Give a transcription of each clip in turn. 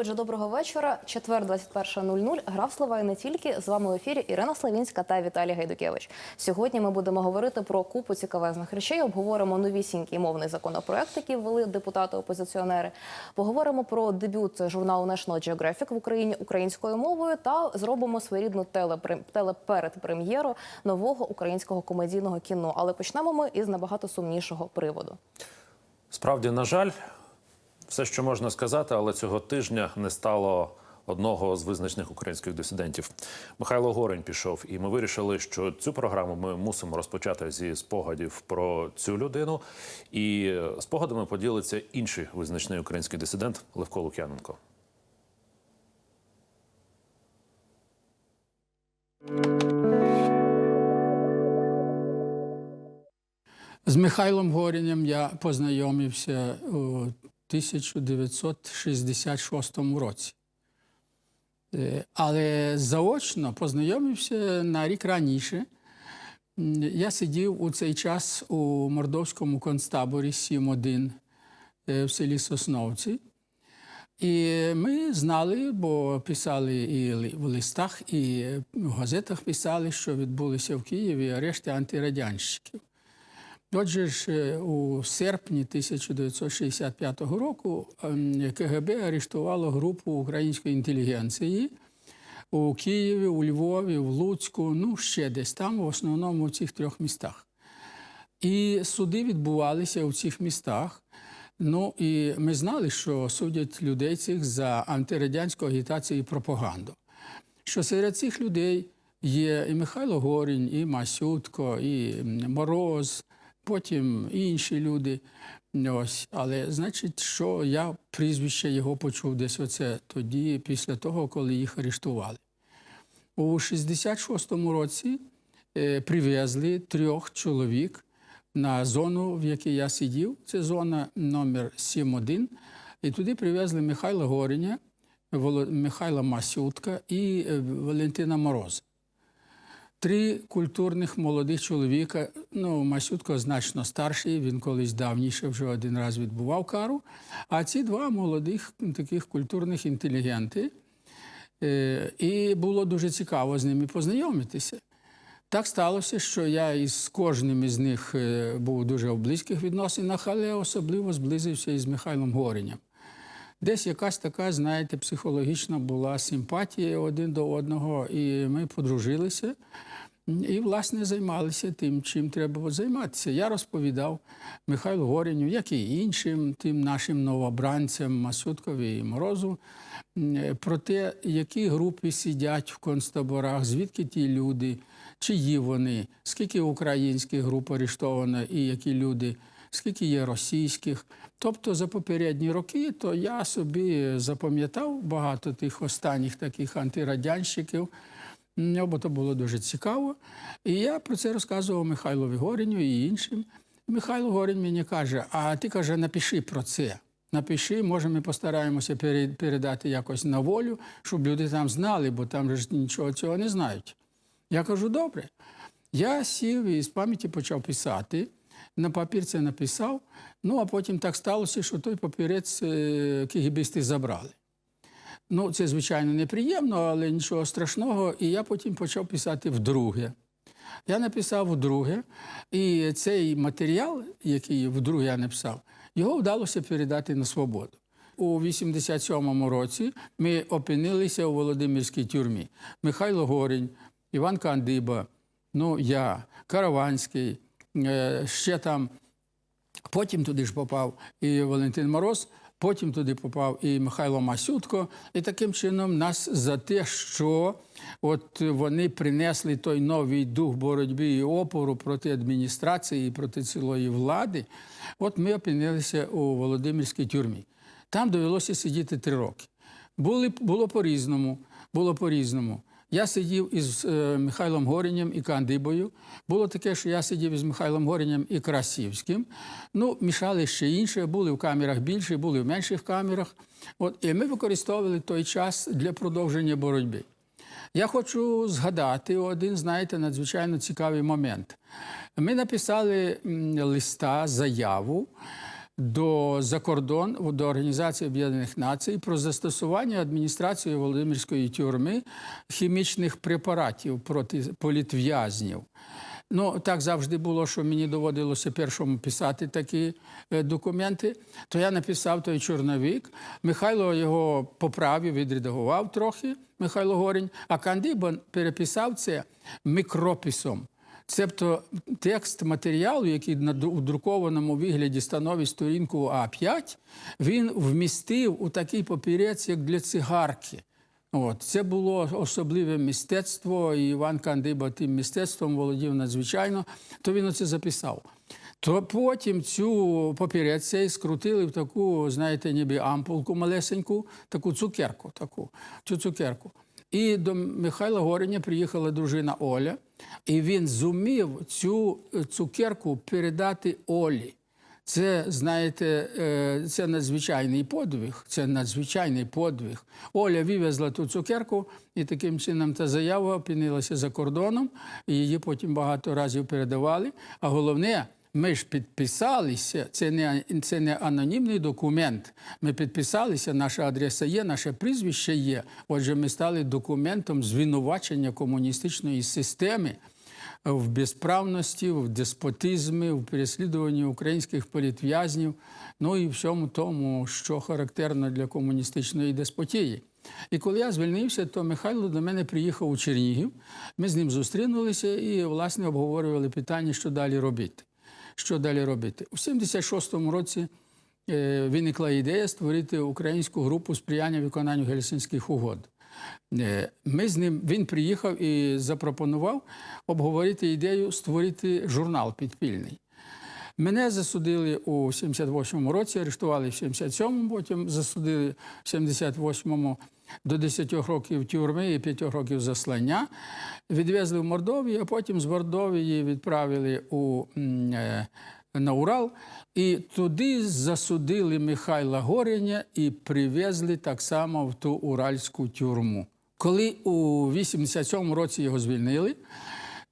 Отже, доброго вечора. Четвер, 21.00. Грав слова і не тільки. З вами в ефірі Ірина Славінська та Віталій Гайдукевич. Сьогодні ми будемо говорити про купу цікавезних речей. Обговоримо новісінький мовний законопроект, який ввели депутати-опозиціонери. Поговоримо про дебют журналу National Geographic в Україні українською мовою та зробимо своєрідну телепередпрем'єру нового українського комедійного кіно. Але почнемо ми із набагато сумнішого приводу. Справді, на жаль, все, що можна сказати, але цього тижня не стало одного з визначних українських дисидентів. Михайло Горень пішов, і ми вирішили, що цю програму ми мусимо розпочати зі спогадів про цю людину. І спогадами поділиться інший визначний український дисидент Левко Лук'яненко. З Михайлом Горінням я познайомився у 1966 році. Е, Але заочно познайомився на рік раніше. Я сидів у цей час у мордовському концтаборі 7-1 е, в селі Сосновці. І ми знали, бо писали і в листах, і в газетах писали, що відбулися в Києві арешти антирадянщиків. Отже ж, е, у серпні 1965 року ем, КГБ арештувало групу української інтелігенції у Києві, у Львові, в Луцьку, ну ще десь там, в основному в цих трьох містах. І суди відбувалися у цих містах. Ну і ми знали, що судять людей цих за антирадянську агітацію і пропаганду. Що серед цих людей є і Михайло Горінь, і Масютко, і Мороз, потім інші люди. Ось. Але значить, що я прізвище його почув десь оце тоді, після того, коли їх арештували. У 66-му році е, привезли трьох чоловік на зону, в якій я сидів. Це зона номер 7-1. І туди привезли Михайла Горіня, Михайла Масютка і е, Валентина Мороза. Три культурних молодих чоловіка. Ну, Масютко значно старший, він колись давніше вже один раз відбував кару. А ці два молодих таких культурних інтелігенти. Е, І було дуже цікаво з ними познайомитися. Так сталося, що я із кожним із них е, був дуже в близьких відносинах, але особливо зблизився із Михайлом Гореням. Десь якась така, знаєте, психологічна була симпатія один до одного, і ми подружилися. І, власне, займалися тим, чим треба займатися. Я розповідав Михайлу Горіню, як і іншим тим нашим новобранцям Масюткові і Морозу, про те, які групи сидять в концтаборах, звідки ті люди, чиї вони, скільки українських груп арештовано і які люди, скільки є російських. Тобто за попередні роки, то я собі запам'ятав багато тих останніх таких антирадянщиків. Бо то було дуже цікаво. І я про це розказував Михайлові Горіню і іншим. Михайло Горінь мені каже: а ти каже, напиши про це. Напиши, може, ми постараємося передати якось на волю, щоб люди там знали, бо там ж нічого цього не знають. Я кажу, добре. Я сів і з пам'яті почав писати. На папір це написав. Ну, а потім так сталося, що той папірець е, кігібісти забрали. Ну, це, звичайно, неприємно, але нічого страшного. І я потім почав писати вдруге. Я написав вдруге, і цей матеріал, який вдруге я написав, його вдалося передати на свободу. У 87-му році ми опинилися у Володимирській тюрмі. Михайло Горінь, Іван Кандиба, ну я, Караванський, ще там Потім туди ж попав і Валентин Мороз, потім туди попав і Михайло Масютко. І таким чином нас за те, що от вони принесли той новий дух боротьби і опору проти адміністрації, і проти цілої влади. От ми опинилися у Володимирській тюрмі. Там довелося сидіти три роки. Були, було по-різному. Було по-різному. Я сидів із е, Михайлом Горінням і Кандибою. Було таке, що я сидів із Михайлом Горінням і Красівським. Ну, мішали ще інше, були в камерах більше, були в менших камерах. От, і ми використовували той час для продовження боротьби. Я хочу згадати один, знаєте, надзвичайно цікавий момент. Ми написали листа, заяву до закордон до Організації Об'єднаних Націй про застосування адміністрацією Володимирської тюрми хімічних препаратів проти політв'язнів. Ну, так завжди було, що мені доводилося першому писати такі е, документи. То я написав той чорновик. Михайло його поправив, відредагував трохи, Михайло Горінь, а Кандибан переписав це мікрописом. Цебто текст матеріалу, який у друкованому вигляді становить сторінку А5, він вмістив у такий папірець, як для цигарки. От. Це було особливе мистецтво, і Іван Кандиба тим мистецтвом володів надзвичайно, то він оце записав. То потім цю папірець цей скрутили в таку, знаєте, ніби ампулку малесеньку, таку цукерку, таку, цю цукерку. І до Михайла Гореня приїхала дружина Оля, і він зумів цю е, цукерку передати Олі. Це, знаєте, е, це надзвичайний подвиг. Це надзвичайний подвиг. Оля вивезла ту цукерку, і таким чином та заява опинилася за кордоном. і Її потім багато разів передавали. А головне, ми ж підписалися. Це не, це не анонімний документ. Ми підписалися, наша адреса є, наше прізвище є. Отже, ми стали документом звинувачення комуністичної системи в безправності, в деспотизмі, в переслідуванні українських політв'язнів, ну і всьому тому, що характерно для комуністичної деспотії. І коли я звільнився, то Михайло до мене приїхав у Чернігів. Ми з ним зустрінулися і, власне, обговорювали питання, що далі робити. Що далі робити? У 76-му році е, виникла ідея створити українську групу сприяння виконанню гельсінських угод. Е, Ми з ним він приїхав і запропонував обговорити ідею створити журнал підпільний. Мене засудили у 78-му році, арештували в 77-му, потім засудили в 78-му до 10 років тюрми і 5 років заслання. Відвезли в Мордовію, а потім з Мордовії відправили у, е, на Урал. І туди засудили Михайла Гореня і привезли так само в ту уральську тюрму. Коли у 87-му році його звільнили,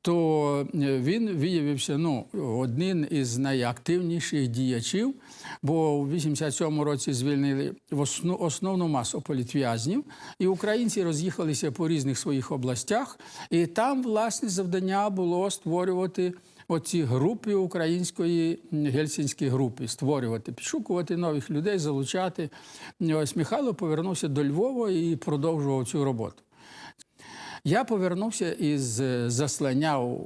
то е, він виявився ну, одним із найактивніших діячів, бо у 87-му році звільнили в основ- основну масу політв'язнів, і українці роз'їхалися по різних своїх областях, і там, власне, завдання було створювати оці групи української м, гельсінські групи, створювати, підшукувати нових людей, залучати. Ось Михайло повернувся до Львова і продовжував цю роботу. Я повернувся із е, заслання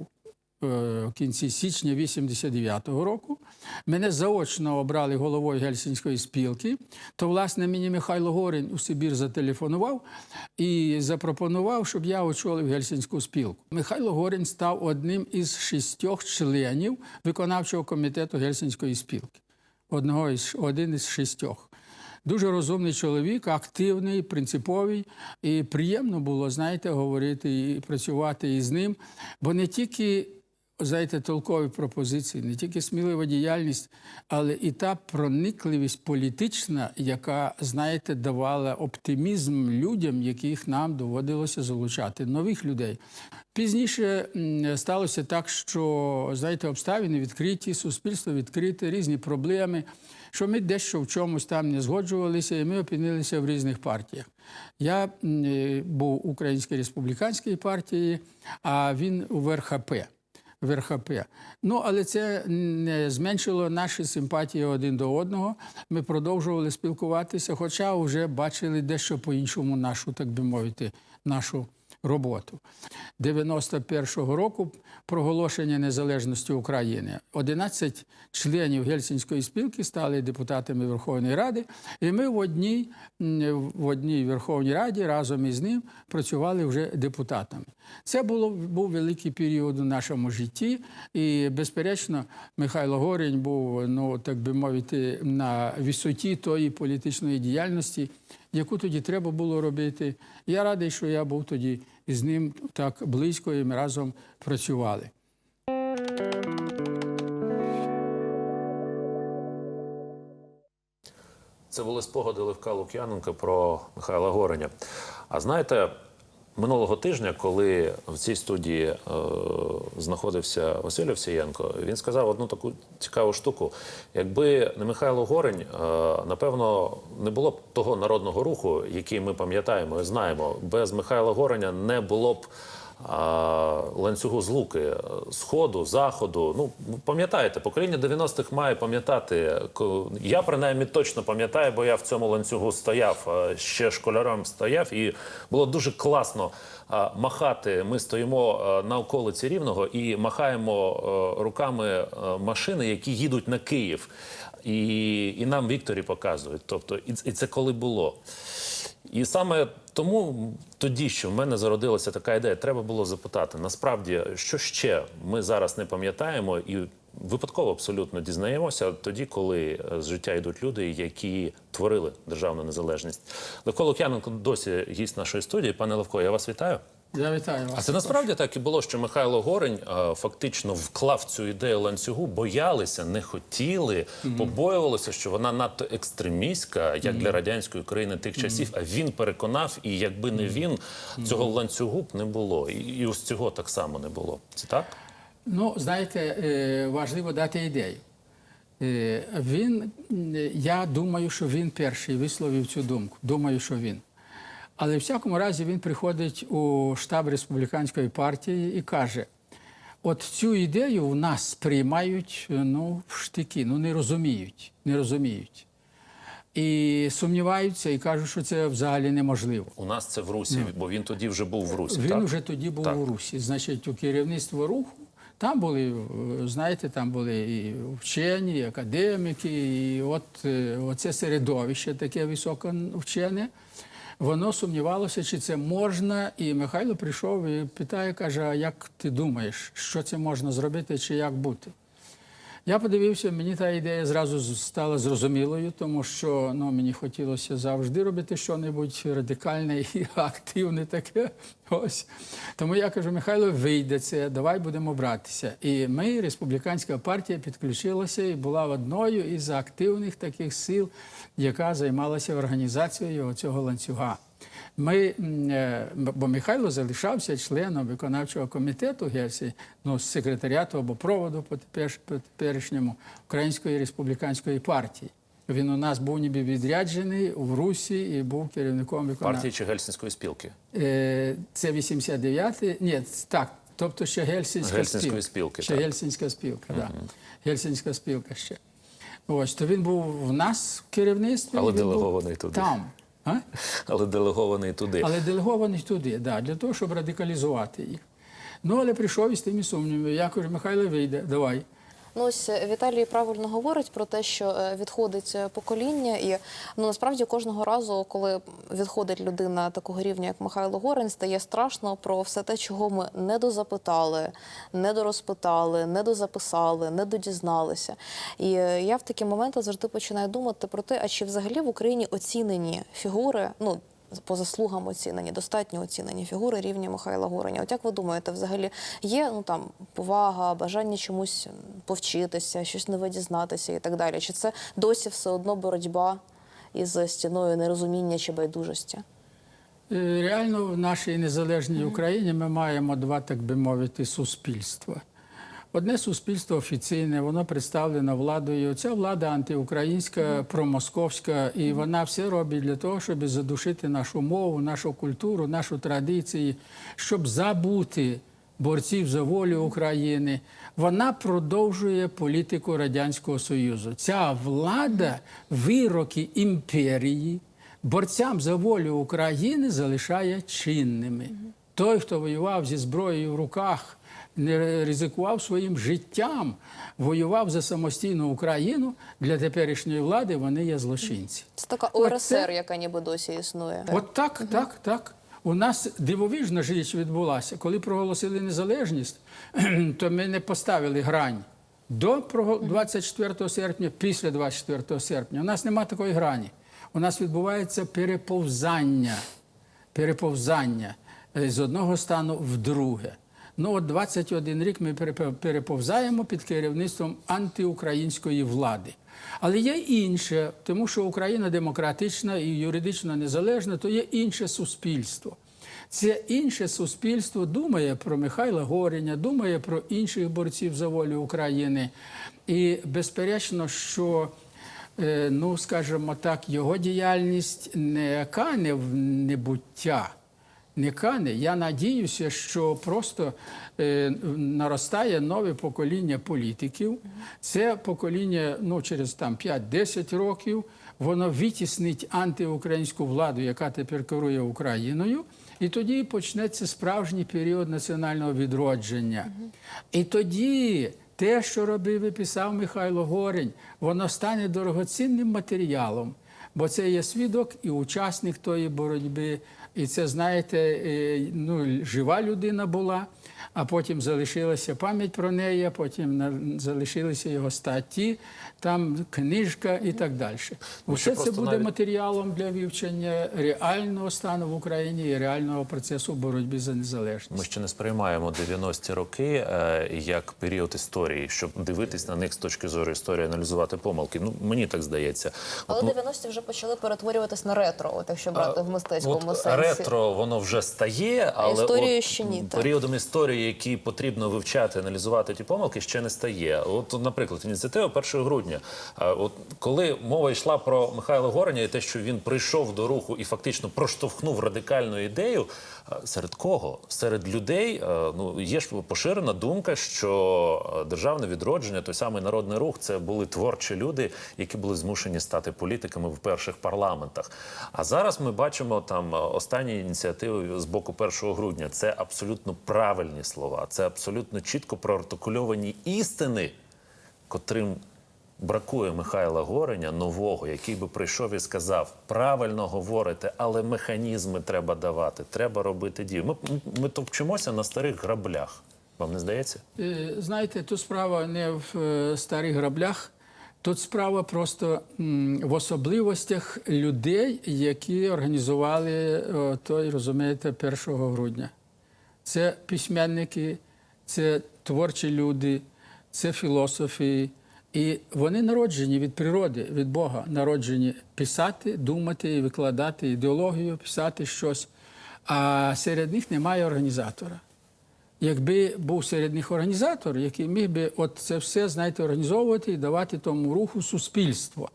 е, кінці січня 89-го року. Мене заочно обрали головою Гельсінської спілки. То, власне, мені Михайло Горин у Сибір зателефонував і запропонував, щоб я очолив Гельсінську спілку. Михайло Горин став одним із шістьох членів виконавчого комітету Гельсінської спілки. Одного із один із шістьох. Дуже розумний чоловік, активний, принциповий, і приємно було, знаєте, говорити і працювати із ним, бо не тільки. Знаєте, толкові пропозиції, не тільки смілива діяльність, але і та проникливість політична, яка, знаєте, давала оптимізм людям, яких нам доводилося залучати, нових людей. Пізніше сталося так, що знаєте, обставини відкриті, суспільство відкрите, різні проблеми, що ми дещо в чомусь там не згоджувалися, і ми опинилися в різних партіях. Я е, був у Українській республіканській партії, а він у РХП. В РХП. Ну, але це не зменшило наші симпатії один до одного. Ми продовжували спілкуватися, хоча вже бачили дещо по-іншому нашу, так би мовити, нашу роботу. 91-го року проголошення незалежності України. 11 членів Гельсінської спілки стали депутатами Верховної Ради, і ми в одній, в одній Верховній Раді разом із ним працювали вже депутатами. Це було, був великий період у нашому житті, і, безперечно, Михайло Горень був, ну так би мовити, на висоті тої політичної діяльності, яку тоді треба було робити. Я радий, що я був тоді із ним так близько, і ми разом працювали. Це були спогади Левка Лук'яненка про Михайла Гореня. А знаєте, Минулого тижня, коли в цій студії е, знаходився Василь Овсієнко, він сказав одну таку цікаву штуку. Якби не Михайло Горень, е, напевно, не було б того народного руху, який ми пам'ятаємо і знаємо. Без Михайла Гореня не було б ланцюгу злуки е, сходу, заходу. Ну пам'ятаєте, покоління 90-х має пам'ятати. Я принаймні точно пам'ятаю, бо я в цьому ланцюгу стояв ще школяром стояв, і було дуже класно махати. Ми стоїмо е, на околиці рівного і махаємо е, руками машини, які їдуть на Київ. І, і нам Вікторі показують. Тобто, і, і це коли було. І саме тому тоді, що в мене зародилася така ідея, треба було запитати, насправді, що ще ми зараз не пам'ятаємо і випадково абсолютно дізнаємося тоді, коли е, з життя йдуть люди, які творили державну незалежність. Левко Лук'яненко досі гість нашої студії. Пане Левко, я вас вітаю. Я вітаю вас. А це насправді так і було, що Михайло Горень е, фактично вклав цю ідею ланцюгу, боялися, не хотіли, побоювалися, що вона надто екстремістська, як для радянської України тих часів. А він переконав, і якби не він, цього ланцюгу б не було. І, і ось цього так само не було. Це так? Ну, знаєте, е, важливо дати ідею. Е, Він, я думаю, що він перший висловив цю думку. Думаю, що він. Але в всякому разі він приходить у штаб республіканської партії і каже: от цю ідею в нас приймають ну, в штики, ну не розуміють, не розуміють. І сумніваються і кажуть, що це взагалі неможливо. У нас це в Русі, бо він тоді вже був в Русі. Він так? вже тоді був Так. у Русі. Значить, у керівництво руху там були, е, знаєте, там були і вчені, і академіки, і от е, оце середовище таке високовчене. Воно сумнівалося, чи це можна. І Михайло прийшов і питає, каже: а як ти думаєш, що це можна зробити, чи як бути? Я подивився, мені та ідея зразу стала зрозумілою, тому що ну, мені хотілося завжди робити щось радикальне і активне таке. Ось. Тому я кажу, Михайло, вийде це, давай будемо братися. І ми, республіканська партія, підключилася і була одною із активних таких сил, яка займалася організацією цього ланцюга. Ми, е, бо Михайло залишався членом виконавчого комітету Гельсі, ну, з секретаріату або проводу по тепер- теперішньому Української республіканської партії. Він у нас був ніби відряджений в Русі і був керівником виконавчого. партії чи Гельсінської спілки. Е, Це 89-й, ні, так, тобто ще Гельсінська Гельсінської спілка. спілки, Ще так. Гельсінська спілка, так. Да. Гельсінська спілка ще. Ось, то він був в нас в керівництві. Але делегований туди. Там. А? Але делегований туди. Але делегований туди, да, для того, щоб радикалізувати їх. Ну, але прийшов із тими сумнівами. Я кажу, Михайло, вийде, давай. Ну ось е, Віталій правильно говорить про те, що е, відходить е, покоління, і ну насправді кожного разу, коли відходить людина такого рівня, як Михайло Горень, стає страшно про все те, чого ми не дозапитали, не дорозпитали, не дозаписали, не додізналися. І я в такі моменти завжди починаю думати про те, а чи взагалі в Україні оцінені фігури, ну. По заслугам оцінені, достатньо оцінені фігури рівня Михайла Гореня. От як ви думаєте, взагалі є ну там повага, бажання чомусь повчитися, щось нове дізнатися і так далі? Чи це досі все одно боротьба із стіною нерозуміння чи байдужості? Е, Реально в нашій незалежній Україні ми маємо два, так би мовити, суспільства. Одне суспільство офіційне, воно представлено владою. Ця влада антиукраїнська, промосковська, і вона все робить для того, щоб задушити нашу мову, нашу культуру, нашу традиції, щоб забути борців за волю України. Вона продовжує політику Радянського Союзу. Ця влада вироки імперії борцям за волю України залишає чинними. Той, хто воював зі зброєю в руках, не ризикував своїм життям, воював за самостійну Україну для теперішньої влади, вони є злочинці. Це така ОРСР, яка ніби досі існує. От так, так, так. У нас дивовижна річ відбулася. Коли проголосили незалежність, то ми не поставили грань до прого- 24 серпня, після 24 серпня. У нас немає такої грані. У нас відбувається переповзання, переповзання е, з одного стану в друге. Ну, от 21 рік ми переповзаємо під керівництвом антиукраїнської влади. Але є інше, тому що Україна демократична і юридично незалежна, то є інше суспільство. Це інше суспільство думає про Михайла Горіня, думає про інших борців за волю України. І безперечно, що е, ну, скажімо так, його діяльність не кане в небуття. Не кане. Я надіюся, що просто е, наростає нове покоління політиків. Це покоління ну, через там 5-10 років. Воно відтіснить антиукраїнську владу, яка тепер керує Україною. І тоді почнеться справжній період національного відродження. І тоді те, що робив і писав Михайло Горень, воно стане дорогоцінним матеріалом, бо це є свідок і учасник тої боротьби. І це, знаєте, е, ну, жива людина була, а потім залишилася пам'ять про неї, а потім на- залишилися його статті, там книжка і так далі. Ну, Все це буде навіть- матеріалом для вивчення реального стану в Україні і реального процесу боротьби за незалежність. Ми ще не сприймаємо 90-ті роки е, як період історії, щоб дивитись на них з точки зору історії, аналізувати помилки. Ну мені так здається. Але От, ну, 90-ті вже почали перетворюватись на ретро, от якщо брати в мистецькому сенсі. Ретро воно вже стає, але історію ще ні, так. періодом історії, які потрібно вивчати, аналізувати ті помилки, ще не стає. От, наприклад, ініціатива 1 грудня. От коли мова йшла про Михайла Гореня і те, що він прийшов до руху і фактично проштовхнув радикальну ідею. Серед кого? Серед людей е, ну є ж поширена думка, що е, державне відродження, той самий народний рух, це були творчі люди, які були змушені стати політиками в перших парламентах. А зараз ми бачимо там е, останні ініціативи з боку 1 грудня. Це абсолютно правильні слова, це абсолютно чітко проартикульовані істини, котрим бракує Михайла Гореня нового, який би прийшов і сказав: правильно говорите, але механізми треба давати, треба робити дію. Ми, ми топчемося на старих граблях. Вам не здається? Е, Знаєте, тут справа не в е, старих граблях, тут справа просто в особливостях людей, які організували той, розумієте, 1 грудня. Це письменники, це творчі люди, це філософи. І вони народжені від природи, від Бога, народжені писати, думати викладати ідеологію, писати щось. А серед них немає організатора. Якби був серед них організатор, який міг би от це все знаєте, організовувати і давати тому руху суспільство.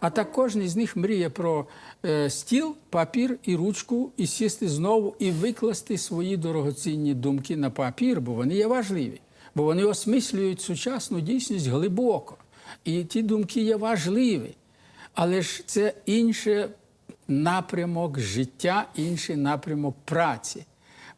А так кожен з них мріє про е, стіл, папір і ручку, і сісти знову і викласти свої дорогоцінні думки на папір, бо вони є важливі, бо вони осмислюють сучасну дійсність глибоко. І ті думки є важливі. Але ж це інший напрямок життя, інший напрямок праці.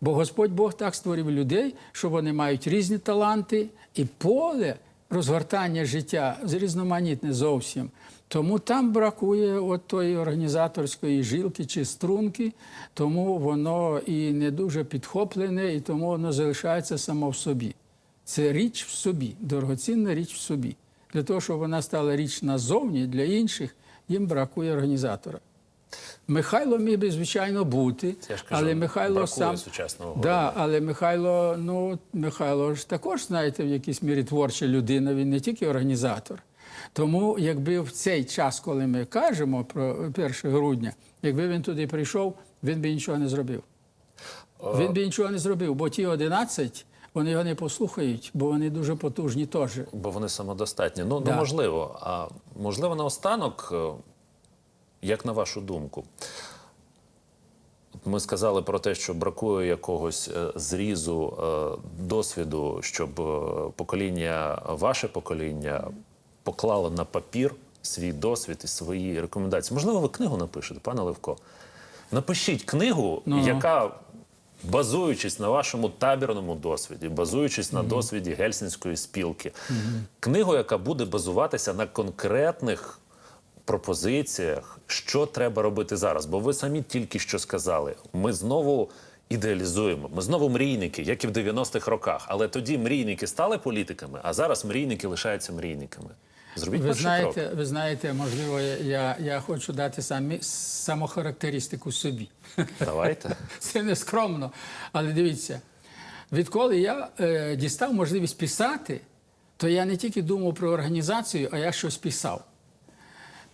Бо Господь Бог так створив людей, що вони мають різні таланти і поле розгортання життя різноманітне зовсім. Тому там бракує от тої організаторської жилки чи струнки, тому воно і не дуже підхоплене, і тому воно залишається само в собі. Це річ в собі, дорогоцінна річ в собі. Для того, щоб вона стала річ назовні для інших, їм бракує організатора. Михайло міг би, звичайно, бути, Я ж кажу, але Михайло сам сучасного да, але Михайло, ну Михайло ж також, знаєте, в якійсь мірі творча людина, він не тільки організатор. Тому, якби в цей час, коли ми кажемо про 1 грудня, якби він туди прийшов, він би нічого не зробив. Він би нічого не зробив, бо ті 11, вони його не послухають, бо вони дуже потужні теж. Бо вони самодостатні. Ну, Да. ну можливо. А можливо, наостанок, е, як на вашу думку, ми сказали про те, що бракує якогось е, зрізу е, досвіду, щоб покоління, ваше покоління поклало на папір свій досвід і свої рекомендації. Можливо, ви книгу напишете, пане Левко. Напишіть книгу, Ну. яка, базуючись на вашому табірному досвіді, базуючись на досвіді гельсінської спілки, книгу, яка буде базуватися на конкретних пропозиціях, що треба робити зараз. Бо ви самі тільки що сказали, ми знову. Ідеалізуємо. Ми знову мрійники, як і в 90-х роках. Але тоді мрійники стали політиками, а зараз мрійники лишаються мрійниками. Зробіть Ви знаєте, крок. ви знаєте, можливо, я, я хочу дати самі, самохарактеристику собі. Давайте. Це не скромно. Але дивіться, відколи я е, дістав можливість писати, то я не тільки думав про організацію, а я щось писав.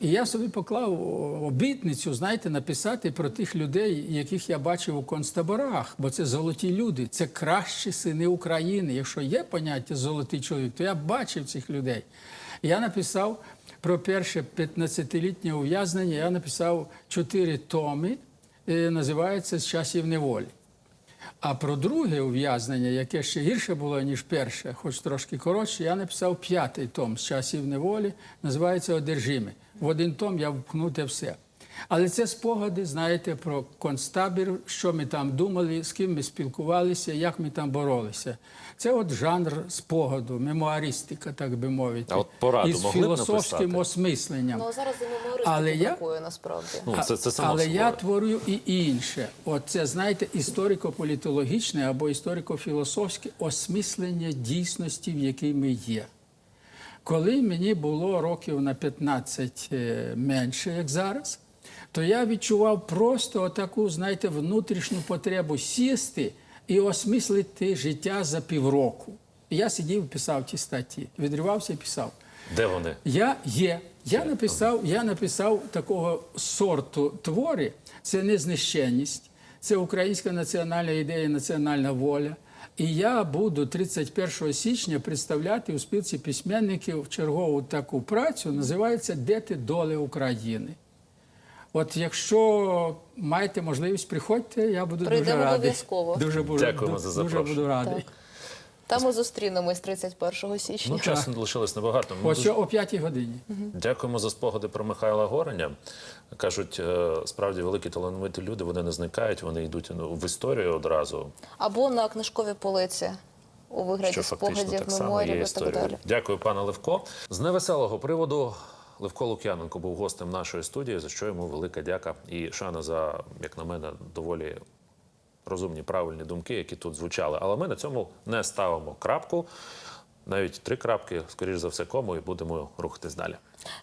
І я собі поклав обітницю, знаєте, написати про тих людей, яких я бачив у концтаборах, бо це золоті люди, це кращі сини України. Якщо є поняття золотий чоловік, то я бачив цих людей. Я написав про перше 15-літнє ув'язнення, я написав чотири томи, е, називається З часів неволі. А про друге ув'язнення, яке ще гірше було, ніж перше, хоч трошки коротше, я написав п'ятий том з часів неволі, називається Одержими. В один том я впхнув те все. Але це спогади, знаєте, про концтабір, що ми там думали, з ким ми спілкувалися, як ми там боролися. Це от жанр спогаду, мемуаристика, так би мовити, А от пораду із могли філософським написати? осмисленням. Ну зараз Але я- бракує насправді. Ну, це, це само Але я творю і інше. От це, знаєте, історико-політологічне або історико-філософське осмислення дійсності, в якій ми є. Коли мені було років на 15 е, менше, як зараз, то я відчував просто таку, знаєте, внутрішню потребу сісти і осмислити життя за півроку. Я сидів, писав ті статті, відривався і писав. Де вони? Я є. Я написав, я написав такого сорту твори. Це незнищенність, це українська національна ідея, національна воля. І я буду 31 січня представляти у спілці письменників чергову таку працю, називається Де ти доли України. От якщо маєте можливість, приходьте, я буду дуже Прийдемо радий. обов'язково. Дуже буду, Дякуємо за дуже запрошення. буду радий. Так. Там ми зустрінемось 31 січня. Ну, часу лишилось небагато. Ми Ось дуже о 5 годині. Дякуємо за спогади про Михайла Гореня. Кажуть, е, справді великі талановиті люди, вони не зникають, вони йдуть ну, в історію одразу, Або на книжковій полиці у вигляді що фактично спогадів, так само меморів і так історією. далі. Дякую, пане Левко. З невеселого приводу Левко Лук'яненко був гостем нашої студії, за що йому велика дяка і шана за, як на мене, доволі розумні, правильні думки, які тут звучали. Але ми на цьому не ставимо крапку. Навіть три крапки, скоріш за все, кому, і будемо рухатись далі.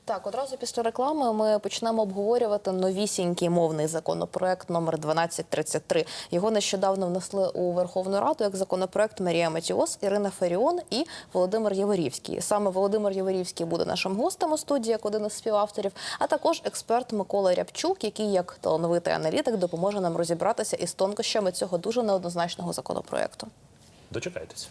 Так, одразу після реклами ми почнемо обговорювати новісінький мовний законопроект номер 1233. Його нещодавно внесли у Верховну Раду як законопроект Марія Матіос, Ірина Феріон і Володимир Яворівський. Саме Володимир Яворівський буде нашим гостем у студії, як один із співавторів, а також експерт Микола Рябчук, який як талановитий аналітик допоможе нам розібратися із тонкощами цього дуже неоднозначного законопроекту. Дочекайтеся.